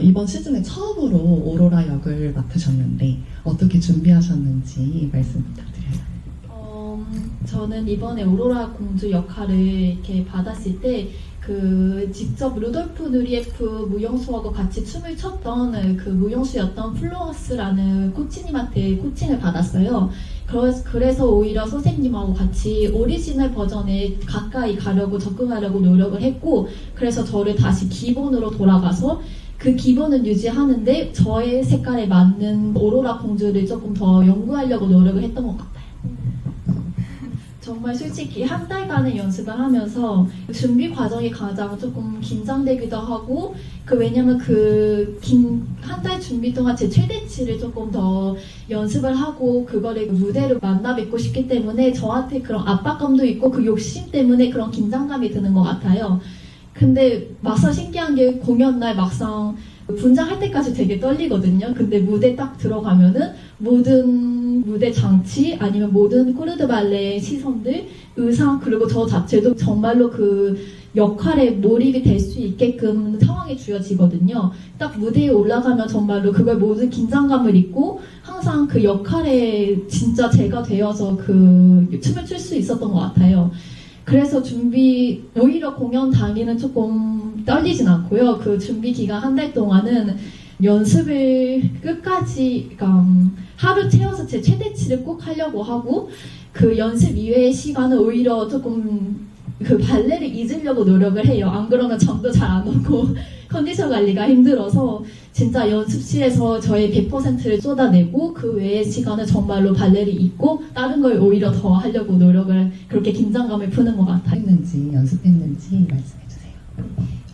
이번 시즌에 처음으로 오로라 역을 맡으셨는데 어떻게 준비하셨는지 말씀 부탁드려요. 어, 저는 이번에 오로라 공주 역할을 이렇게 받았을 때 그 직접 루돌프 누리에프 무용수하고 같이 춤을 췄던 그 무용수였던 플로어스라는 코치님한테 코칭을 받았어요. 그래서, 오히려 선생님하고 같이 오리지널 버전에 가까이 가려고 접근하려고 노력을 했고 그래서 저를 다시 기본으로 돌아가서 그 기본은 유지하는데 저의 색깔에 맞는 오로라 공주를 조금 더 연구하려고 노력을 했던 것 같아요. 정말 솔직히 한 달간의 연습을 하면서 준비 과정이 가장 조금 긴장되기도 하고 그 왜냐면 그 긴 한 달 준비 동안 제 최대치를 조금 더 연습을 하고 그거를 무대로 만나 뵙고 싶기 때문에 저한테 그런 압박감도 있고 그 욕심 때문에 그런 긴장감이 드는 것 같아요. 근데 막상 신기한 게 공연 날 막상 분장할 때까지 되게 떨리거든요. 근데 무대 딱 들어가면은 모든 무대 장치 아니면 모든 코르드 발레의 시선들, 의상 그리고 저 자체도 정말로 그 역할에 몰입이 될 수 있게끔 상황이 주어지거든요. 딱 무대에 올라가면 정말로 그걸 모든 긴장감을 잊고 항상 그 역할에 진짜 제가 되어서 그 춤을 출 수 있었던 것 같아요. 그래서 준비 오히려 공연 당일은 조금 떨리진 않고요. 그 준비 기간 한 달 동안은 연습을 끝까지 그러니까 음, 하루 채워서 제 최대치를 꼭 하려고 하고 그 연습 이외의 시간은 오히려 조금 그 발레를 잊으려고 노력을 해요. 안 그러면 잠도 잘 안 오고 컨디션 관리가 힘들어서 진짜 연습실에서 저의 100%를 쏟아내고 그 외의 시간은 정말로 발레를 잊고 다른 걸 오히려 더 하려고 노력을 그렇게 긴장감을 푸는 것 같아요. 했는지 연습했는지 말씀해 주세요.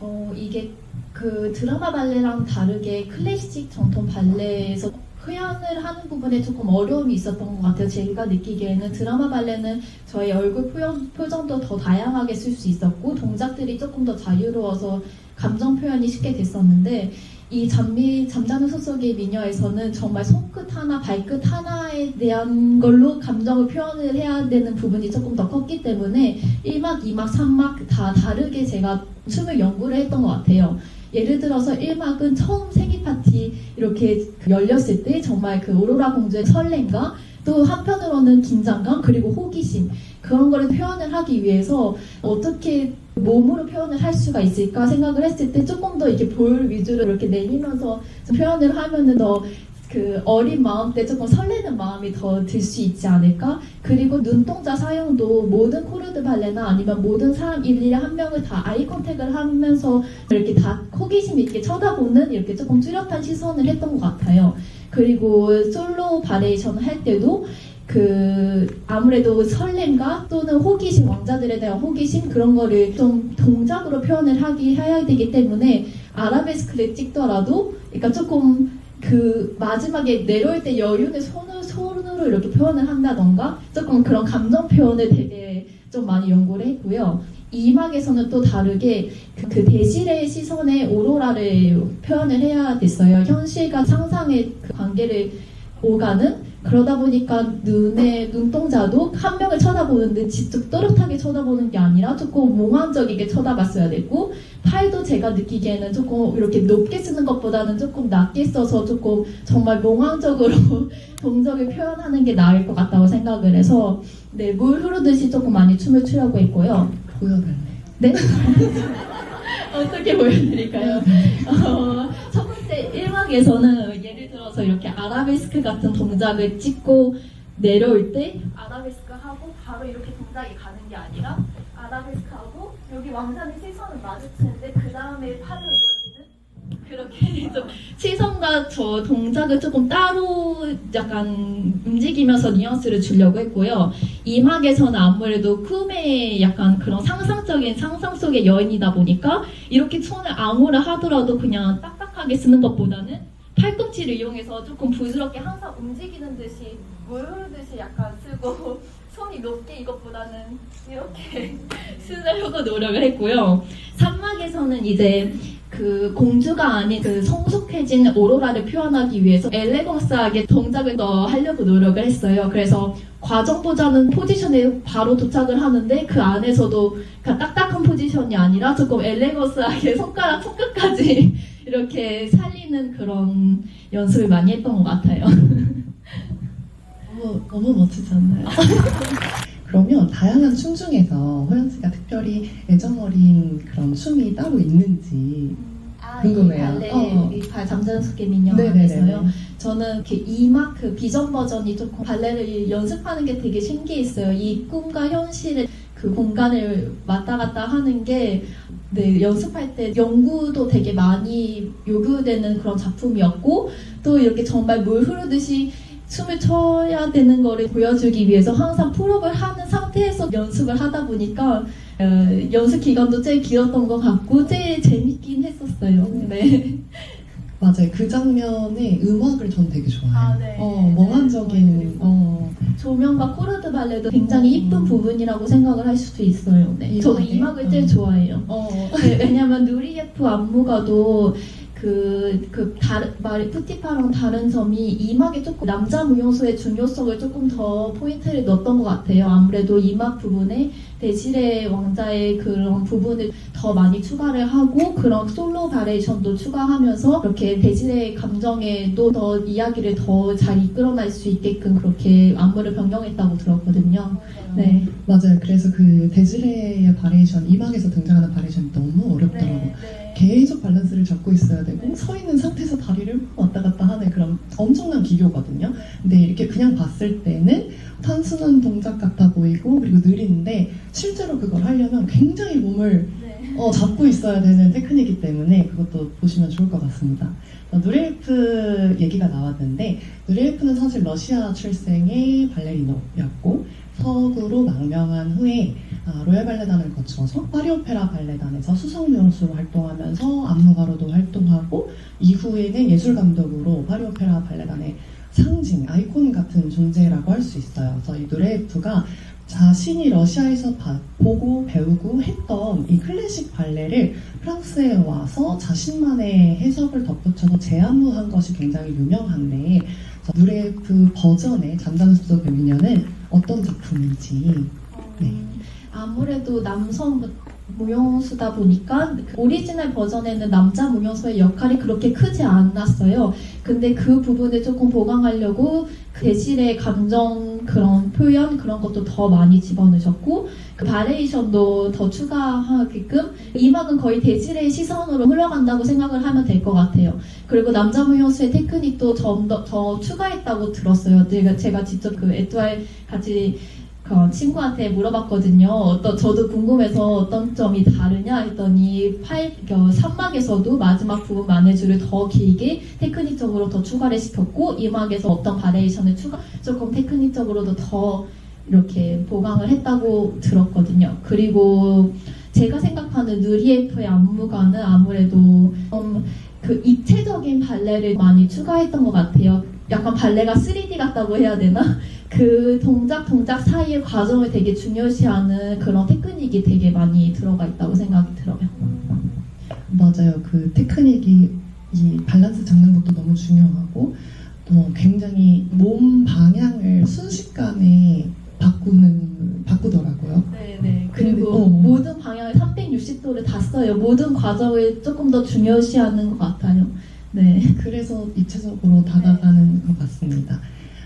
어, 이게 그 드라마 발레랑 다르게 클래식 전통 발레에서 표현을 하는 부분에 조금 어려움이 있었던 것 같아요. 제가 느끼기에는 드라마 발레는 저의 얼굴 표현, 표정도 더 다양하게 쓸 수 있었고 동작들이 조금 더 자유로워서 감정 표현이 쉽게 됐었는데 이 잠미 잠자는 소속의 미녀에서는 정말 손끝 하나 발끝 하나에 대한 걸로 감정을 표현을 해야 되는 부분이 조금 더 컸기 때문에 1막, 2막, 3막 다 다르게 제가 춤을 연구를 했던 것 같아요. 예를 들어서 1막은 처음 생일 파티 이렇게 그 열렸을 때 정말 그 오로라 공주의 설렘과 또 한편으로는 긴장감 그리고 호기심 그런 거를 표현을 하기 위해서 어떻게 몸으로 표현을 할 수가 있을까 생각을 했을 때 조금 더 이렇게 볼 위주로 이렇게 내리면서 좀 표현을 하면은 더 그 어린 마음 때 조금 설레는 마음이 더 들 수 있지 않을까? 그리고 눈동자 사용도 모든 코르드 발레나 아니면 모든 사람 일일이 한 명을 다 아이 컨택을 하면서 이렇게 다 호기심 있게 쳐다보는 이렇게 조금 뚜렷한 시선을 했던 것 같아요. 그리고 솔로 바레이션을 할 때도 그 아무래도 설렘과 또는 호기심 왕자들에 대한 호기심 그런 거를 좀 동작으로 표현을 하기 해야 되기 때문에 아라베스크를 찍더라도 그러니까 조금 그 마지막에 내려올 때 여윤의 손을 손으로 이렇게 표현을 한다던가 조금 그런 감정 표현을 되게 좀 많이 연구를 했고요. 이막에서는 또 다르게 그, 그 대실의 시선에 오로라를 표현을 해야 됐어요. 현실과 상상의 그 관계를 오가는 그러다 보니까 눈의 눈동자도 한 명을 쳐다보는데 직접 또렷하게 쳐다보는 게 아니라 조금 몽환적이게 쳐다봤어야 되고 팔도 제가 느끼기에는 조금 이렇게 높게 쓰는 것보다는 조금 낮게 써서 조금 정말 몽환적으로 동작을 표현하는 게 나을 것 같다고 생각을 해서 네, 물 흐르듯이 조금 많이 춤을 추려고 했고요. 보여달래요. 네? 어떻게 보여드릴까요? 어, 첫 번째 1막에서는 예를 들어서 이렇게 아라베스크 같은 동작을 찍고 내려올 때 아라베스크 하고 바로 이렇게 동작이 가는 게 아니라 아라베스크 하고 여기 왕자의 시선을 마주치는데 그 다음에 이어지는 그렇게 좀 시선과 저 동작을 조금 따로 약간 움직이면서 뉘앙스를 주려고 했고요. 이막에서는 아무래도 꿈의 약간 그런 상상적인 상상 속의 여인이다 보니까 이렇게 손을 아무라 하더라도 그냥 딱딱하게 쓰는 것보다는 팔꿈치를 이용해서 조금 부드럽게 항상 움직이는 듯이 물 흐르듯이 약간 쓰고 손이 높게 이것보다는 이렇게 쓰려고 노력을 했고요. 산막에서는 이제 그 공주가 아닌 그 성숙해진 오로라를 표현하기 위해서 엘레강스하게 동작을 더 하려고 노력을 했어요. 그래서 과정보다는 포지션에 바로 도착을 하는데 그 안에서도 그냥 딱딱한 포지션이 아니라 조금 엘레거스하게 손가락 손끝까지 이렇게 살리는 그런 연습을 많이 했던 것 같아요. 너무, 너무 멋지지 않나요? 그러면 다양한 춤 중에서 호연 씨가 특별히 애정 어린 그런 춤이 따로 있는지 궁금해요. 아, 이 발레, 어. 이발 잠자숙의 민영에서요. 저는 이렇게 이막 그 비전 버전이 조금 발레를 연습하는 게 되게 신기했어요. 이 꿈과 현실의 그 공간을 왔다 갔다 하는 게 네, 연습할 때 연구도 되게 많이 요구되는 그런 작품이었고 또 이렇게 정말 물 흐르듯이 춤을 춰야 되는 거를 보여주기 위해서 항상 풀업을 하는 상태에서 연습을 하다 보니까 어, 연습 기간도 제일 길었던 것 같고 제일 재밌긴 했었어요. 네. 맞아요. 그 장면의 음악을 전 되게 좋아해요. 아, 네. 어, 몽환적인, 어, 조명과 코르드 발레도 굉장히 이쁜 부분이라고 생각을 할 수도 있어요. 네. 저는 이? 막을 제일 음. 좋아해요. 어, 네, 왜냐면 누리예프 안무가도 그, 그, 다른, 말, 푸티파랑 다른 점이 이막에 조금 남자 무용수의 중요성을 조금 더 포인트를 넣었던 것 같아요. 아무래도 이막 부분에 대실의 왕자의 그런 부분을 더 많이 추가를 하고 그런 솔로 바레이션도 추가하면서 그렇게 대실의 감정에도 더 이야기를 더 잘 이끌어낼 수 있게끔 그렇게 안무를 변경했다고 들었거든요. 네. 맞아요. 그래서 그 데즈레의 바레이션, 이막에서 등장하는 바레이션이 너무 어렵더라고요. 계속 밸런스를 잡고 있어야 되고 서 있는 상태에서 다리를 왔다 갔다 하는 그런 엄청난 기교거든요. 근데 이렇게 그냥 봤을 때는 단순한 동작 같아 보이고 그리고 느린데 실제로 그걸 하려면 굉장히 몸을 어, 잡고 있어야 되는 테크닉이기 때문에 그것도 보시면 좋을 것 같습니다. 어, 누레이프 얘기가 나왔는데 누레이프는 사실 러시아 출생의 발레리노였고 서구로 망명한 후에 아, 로얄 발레단을 거쳐서 파리 오페라 발레단에서 수석 명수로 활동하면서 안무가로도 활동하고 이후에는 예술 감독으로 파리 오페라 발레단의 상징, 아이콘 같은 존재라고 할 수 있어요. 그래서 이 누레예프가 자신이 러시아에서 봐- 보고 배우고 했던 이 클래식 발레를 프랑스에 와서 자신만의 해석을 덧붙여서 재안무한 것이 굉장히 유명한데 누레예프 버전의 잠자는 숲속 미녀는 어떤 작품인지 네. 음, 아무래도 남성 무용수다 보니까 그 오리지널 버전에는 남자 무용수의 역할이 그렇게 크지 않았어요. 근데 그 부분을 조금 보강하려고 그 대실의 감정 그런 표현 그런 것도 더 많이 집어넣으셨고 그 바레이션도 더 추가하게끔 이 막은 거의 대실의 시선으로 흘러간다고 생각을 하면 될 것 같아요. 그리고 남자 무용수의 테크닉도 좀더 더 추가했다고 들었어요. 제가 제가 직접 그 에뚜알 같이 그 친구한테 물어봤거든요. 어떤 저도 궁금해서 어떤 점이 다르냐 했더니 팔 그, 산막에서도 마지막 부분 마네주를 더 길게 테크닉적으로 더 추가를 시켰고 이막에서 어떤 바레이션을 추가 조금 테크닉적으로도 더 이렇게 보강을 했다고 들었거든요. 그리고 제가 생각하는 누리에프의 안무가는 아무래도 좀그 입체적인 발레를 많이 추가했던 것 같아요. 약간 발레가 3D 같다고 해야 되나? 그 동작 동작 사이의 과정을 되게 중요시하는 그런 테크닉이 되게 많이 들어가 있다고 생각이 들어요. 맞아요. 그 테크닉이 이 밸런스 잡는 것도 너무 중요하고 또 굉장히 몸 방향을 순식간에 바꾸는 바꾸더라고요. 네네. 근데, 그리고 어. 모든 방향을 360도를 다 써요. 모든 과정을 조금 더 중요시하는 것 같아요. 네. 그래서 입체적으로 다가가는 것 같습니다.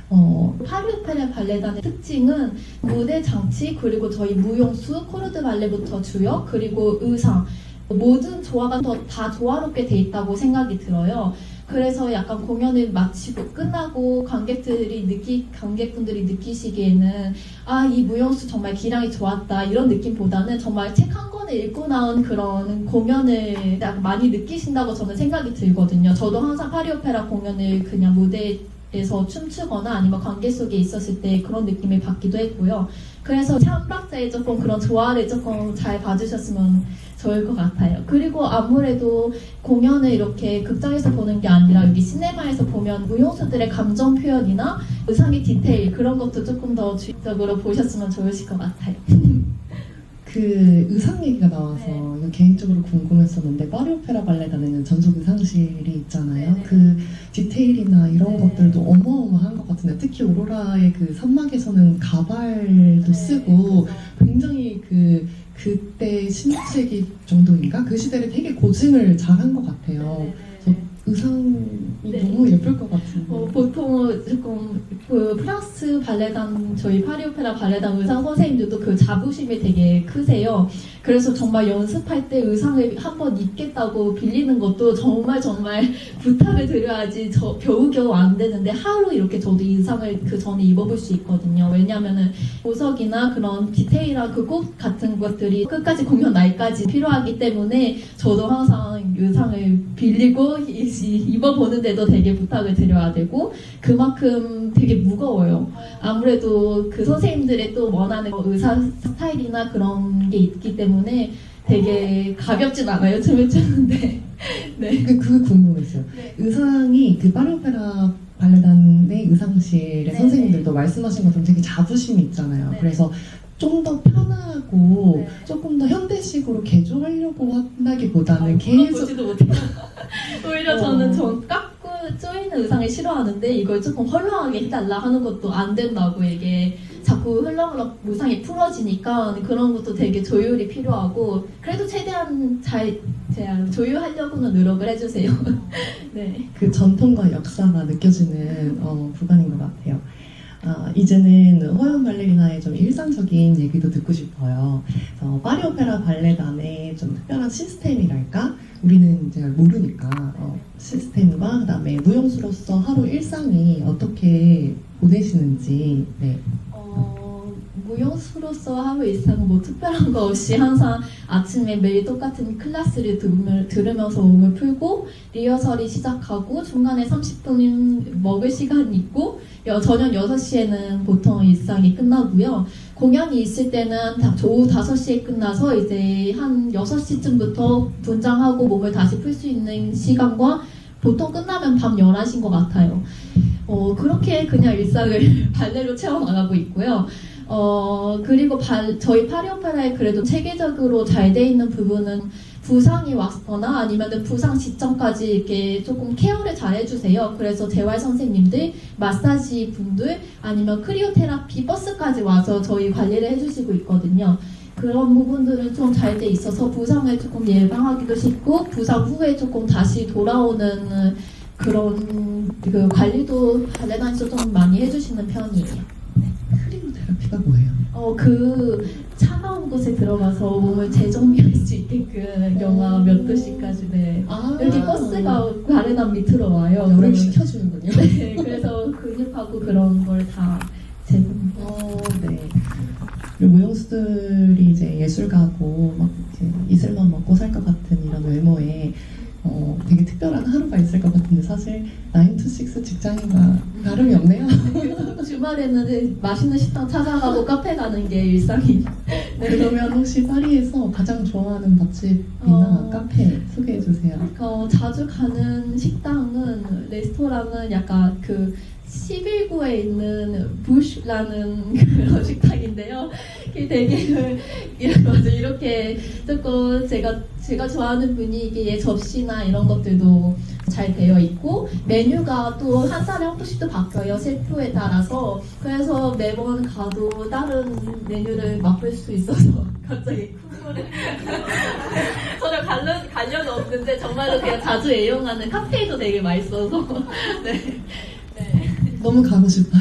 어, 파리오페라 발레단의 특징은 무대 장치 그리고 저희 무용수 코르드 발레부터 주역 그리고 의상 모든 조화가 더다 조화롭게 돼 있다고 생각이 들어요. 그래서 약간 공연을 마치고 끝나고 관객들이 느끼 관객분들이 느끼시기에는 아 이 무용수 정말 기량이 좋았다 이런 느낌보다는 정말 책 한 권을 읽고 나온 그런 공연을 약 많이 느끼신다고 저는 생각이 들거든요. 저도 항상 파리오페라 공연을 그냥 무대 에서 춤추거나 아니면 관객 속에 있었을 때 그런 느낌을 받기도 했고요. 그래서 참박자의 조금 그런 조화를 조금 잘 봐주셨으면 좋을 것 같아요. 그리고 아무래도 공연을 이렇게 극장에서 보는 게 아니라 여기 시네마에서 보면 무용수들의 감정 표현이나 의상의 디테일 그런 것도 조금 더 주의적으로 보셨으면 좋으실 것 같아요. 그 의상 얘기가 나와서 네. 개인적으로 궁금했었는데 파리 오페라 발레단에는 전속 의상실이 있잖아요. 네, 네. 그 디테일이나 이런 네. 것들도 어마어마한 것 같은데 특히 오로라의 그 산막에서는 가발도 네, 쓰고 굉장히 그 그때 16세기 정도인가 그 시대를 되게 고증을 잘한 것 같아요. 네, 의상이 네. 너무 예쁠 것 같은데. 어, 보통 조금 그 프랑스 발레단 저희 파리 오페라 발레단 의상 선생님들도 그 자부심이 되게 크세요. 그래서 정말 연습할 때 의상을 한번 입겠다고 빌리는 것도 정말 정말 부탁을 드려야지 저 겨우겨우 안 되는데 하루 이렇게 저도 의상을 그 전에 입어볼 수 있거든요. 왜냐면은 보석이나 그런 디테일한 그 꽃 같은 것들이 끝까지 공연 날까지 필요하기 때문에 저도 항상 의상을 빌리고 입어보는데도 되게 부탁을 드려야 되고 그만큼 되게 무거워요. 아무래도 그 선생님들의 또 원하는 의사 스타일이나 그런 게 있기 때문에 되게 가볍진 않아요. 춤을 추는데. 네. 그, 그게 궁금했어요. 네. 의상이 그 파리오페라 발레단의 의상실의 네, 선생님들도 말씀하신 것처럼 되게 자부심이 있잖아요. 네. 그래서 좀 더 편하고 네. 조금 더 현대식으로 개조하려고 한다기보다는 아, 계속 보지도 못해요. 오히려 어. 저는 전 깎고 쪼이는 의상을 싫어하는데 이걸 조금 헐렁하게 해달라 하는 것도 안 된다고 이게 자꾸 흘렁흘렁 의상이 풀어지니까 그런 것도 되게 조율이 필요하고 그래도 최대한 잘 제가 조율하려고는 노력을 해주세요. 네. 그 전통과 역사가 느껴지는 어, 구간인 것 같아요. 아, 이제는 호연 발레리나의 좀 일상적인 얘기도 듣고 싶어요. 어, 파리 오페라 발레단의 좀 특별한 시스템이랄까? 우리는 이제 모르니까 어, 시스템과 그다음에 무용수로서 하루 일상이 어떻게 보내시는지 네. 어, 무용수로서 하루 일상은 뭐 특별한 거 없이 항상 아침에 매일 똑같은 클래스를 들으면서 몸을 풀고 리허설이 시작하고 중간에 30분 먹을 시간 있고 여- 저녁 6시에는 보통 일상이 끝나고요. 공연이 있을 때는 다, 오후 5시에 끝나서 이제 한 6시쯤부터 분장하고 몸을 다시 풀 수 있는 시간과 보통 끝나면 밤 11시인 것 같아요. 어, 그렇게 그냥 일상을 발레로 채워나가고 있고요. 어, 그리고 발, 저희 파리오페라에 그래도 체계적으로 잘 돼 있는 부분은 부상이 왔거나 아니면 부상 직전까지 이렇게 조금 케어를 잘 해주세요. 그래서 재활 선생님들, 마사지 분들, 아니면 크리오테라피 버스까지 와서 저희 관리를 해주시고 있거든요. 그런 부분들은 좀 잘 돼 있어서 부상을 조금 예방하기도 쉽고 부상 후에 조금 다시 돌아오는 그런 그 관리도 발레단에서 좀 많이 해주시는 편이에요. 크리오테라피 가 뭐예요? 어, 그 차가운 곳에 들어가서 몸을 재정비할 수 있게끔 영하 몇 도씨까지 네. 아, 여기 버스가 발레단 밑으로 와요. 열을 그러면- 식혀주는군요. 네, 그래서 근육하고 그런 걸 다 제공. 어, 네. 그리고 무용수들이 이제 예술가고 막 이제 이슬만 먹고 살 것 같은 이런 외모에 어, 되게 특별한 하루가 있을 것 같은데 사실 9to6 직장인과 다름이 없네요. 주말에는 맛있는 식당 찾아가고 카페 가는 게 일상이. 그러면 혹시 파리에서 가장 좋아하는 맛집이나 어. 카페 소개해 주세요. 어, 자주 가는 식당은 레스토랑은 약간 그 11구에 있는 부시라는 그런 식당인데요. 그게 되게 그- 이렇게 이렇게 조금 제가 제가 좋아하는 분위기의 접시나 이런 것들도 잘 되어 있고 메뉴가 또 한 달에 한 번씩도 바뀌어요 셰프에 따라서 그래서 매번 가도 다른 메뉴를 맛볼 수 있어서 갑자기 전혀 관련 관련 없는데 정말로 그냥 자주 애용하는 카페도 되게 맛있어서 네. 네. 너무 가고 싶어요.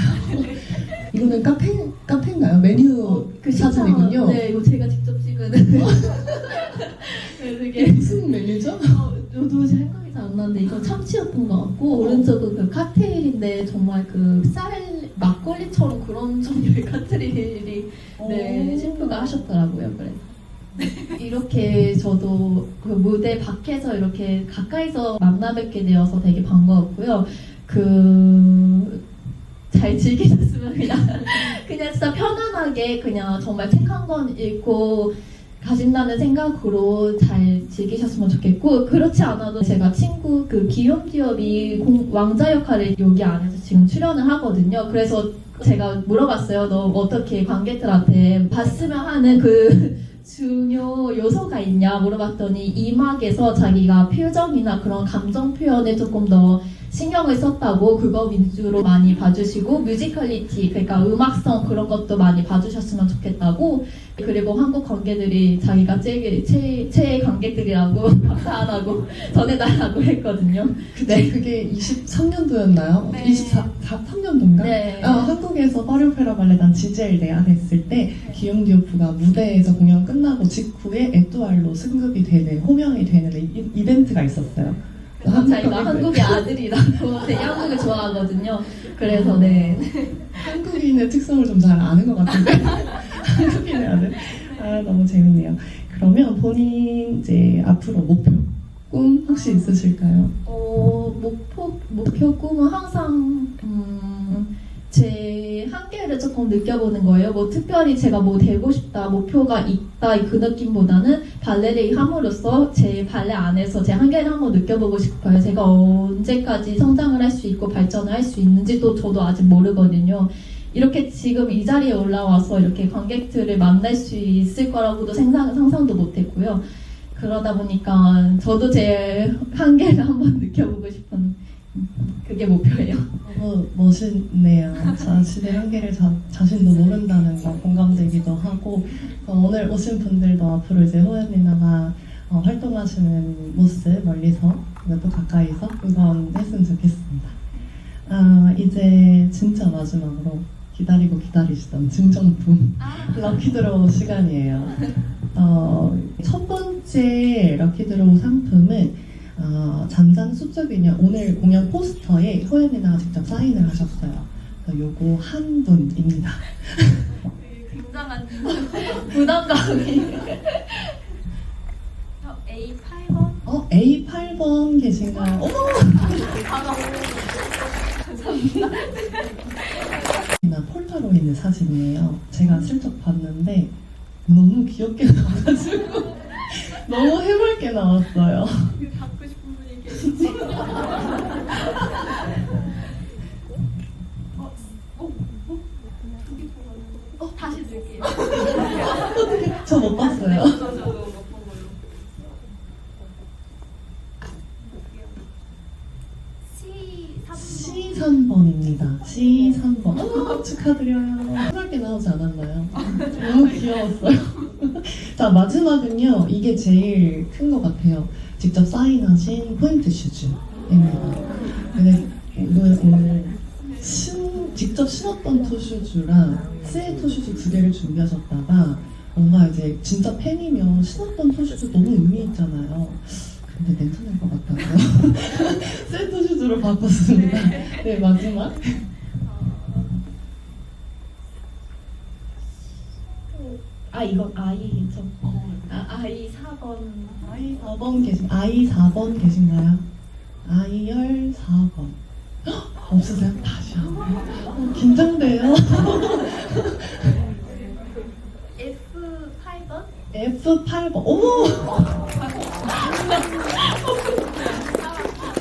이거는 카페 카페인가요? 메뉴 그 사진이군요. 네, 이거 제가 직접 찍은. 네, 이게 되게 무슨 메뉴죠? 어, 저도 생각이 잘 안 나는데 이거 참치였던 것 같고 오른쪽은 그 칵테일인데 정말 그 쌀 막걸리처럼 그런 종류의 칵테일이 네 오. 셰프가 하셨더라고요. 그래서 이렇게 저도 그 무대 밖에서 이렇게 가까이서 만나 뵙게 되어서 되게 반가웠고요. 그 잘 즐기셨으면 그냥 그냥 진짜 편안하게 그냥 정말 책 한 권 읽고 가신다는 생각으로 잘 즐기셨으면 좋겠고 그렇지 않아도 제가 친구 그 기욤 기업이 공- 왕자 역할을 여기 안에서 지금 출연을 하거든요. 그래서 제가 물어봤어요. 너 어떻게 관객들한테 봤으면 하는 그 중요 요소가 있냐 물어봤더니 이막에서 자기가 표정이나 그런 감정 표현을 조금 더 신경을 썼다고 그거 위주로 많이 봐주시고 뮤지컬리티 그러니까 음악성 그런 것도 많이 봐주셨으면 좋겠다고 그리고 한국 관객들이 자기가 제일 최, 최애 관객들이라고 감사하다고 전해달라고 했거든요. 그때 그게 23년도였나요? 네. 24, 3년도인가? 네. 아, 한국에서 파리오페라 발레단 지젤 내한 했을 때 기욤 디오프가 무대에서 공연 끝나고 직후에 에뚜알로 승급이 되는 호명이 되는 이, 이벤트가 있었어요. 자기가 한국의 아들이라고 되게 한국을 좋아하거든요. 그래서 네. 한국인의 특성을 좀 잘 아는 것 같은데 한국인의 아들 아 너무 재밌네요. 그러면 본인 이제 앞으로 목표 꿈 혹시 있으실까요? 어, 목표, 목표 꿈은 항상, 조금 느껴보는 거예요. 뭐 특별히 제가 뭐 되고 싶다, 목표가 있다, 그 느낌보다는 발레를 함으로써 제 발레 안에서 제 한계를 한번 느껴보고 싶어요. 제가 언제까지 성장을 할 수 있고 발전을 할 수 있는지도 저도 아직 모르거든요. 이렇게 지금 이 자리에 올라와서 이렇게 관객들을 만날 수 있을 거라고도 상상, 상상도 못했고요. 그러다 보니까 저도 제 한계를 한번 느껴보고 싶은 그게 목표예요. 너무 멋있네요. 자신의 한계를 자, 자신도 모른다는 거 공감되기도 하고 어, 오늘 오신 분들도 앞으로 이제 호연이나가 어, 활동하시는 모습 멀리서 또 가까이서 응원했으면 좋겠습니다. 아 이제 진짜 마지막으로 기다리고 기다리시던 증정품 럭키드로우 시간이에요. 어, 첫 번째 럭키드로우 상품은 어, 숫자 인형 오늘 공연 포스터에 호연이나 직접 사인을 하셨어요. 그래서 요거 한 분입니다. 굉장한 부담감이. 저 A8번 어 A8번 계신가요? 어머! 나 폴더로이드 사진이에요. 제가 슬쩍 봤는데 너무 귀엽게 나와가지고 너무 해맑게 나왔어요. 갖고 싶은 분이 계시지? 어, 어, 어? 저기 보라는 거. 어, 다시 줄게요. 저 못 봤어요. 저 저도 못본 걸로. C 3번. C3번입니다. C3번. 어, 축하드려요. 해맑게 나오지 않았나요? 너무 귀여웠어요. 자, 마지막은요. 이게 제일 큰 것 같아요. 직접 사인하신 포인트 슈즈입니다. 근데 오늘, 오늘 신, 직접 신었던 토슈즈랑 새 토슈즈 두 개를 준비하셨다가 이제 진짜 팬이면 신었던 토슈즈 너무 의미 있잖아요. 근데 날것 같아서 새 토슈즈로 바꿨습니다. 네, 마지막. 아, 이건 아이죠. 아, 아이 4번. 아이 4번 계신, 아이 4번 계신가요? 아이열 4번. 헉, 없으세요? 다시 한 번. 어, 긴장돼요. F8번? F8번. 어머!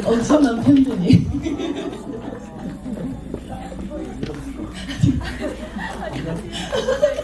엄청난 팬분이.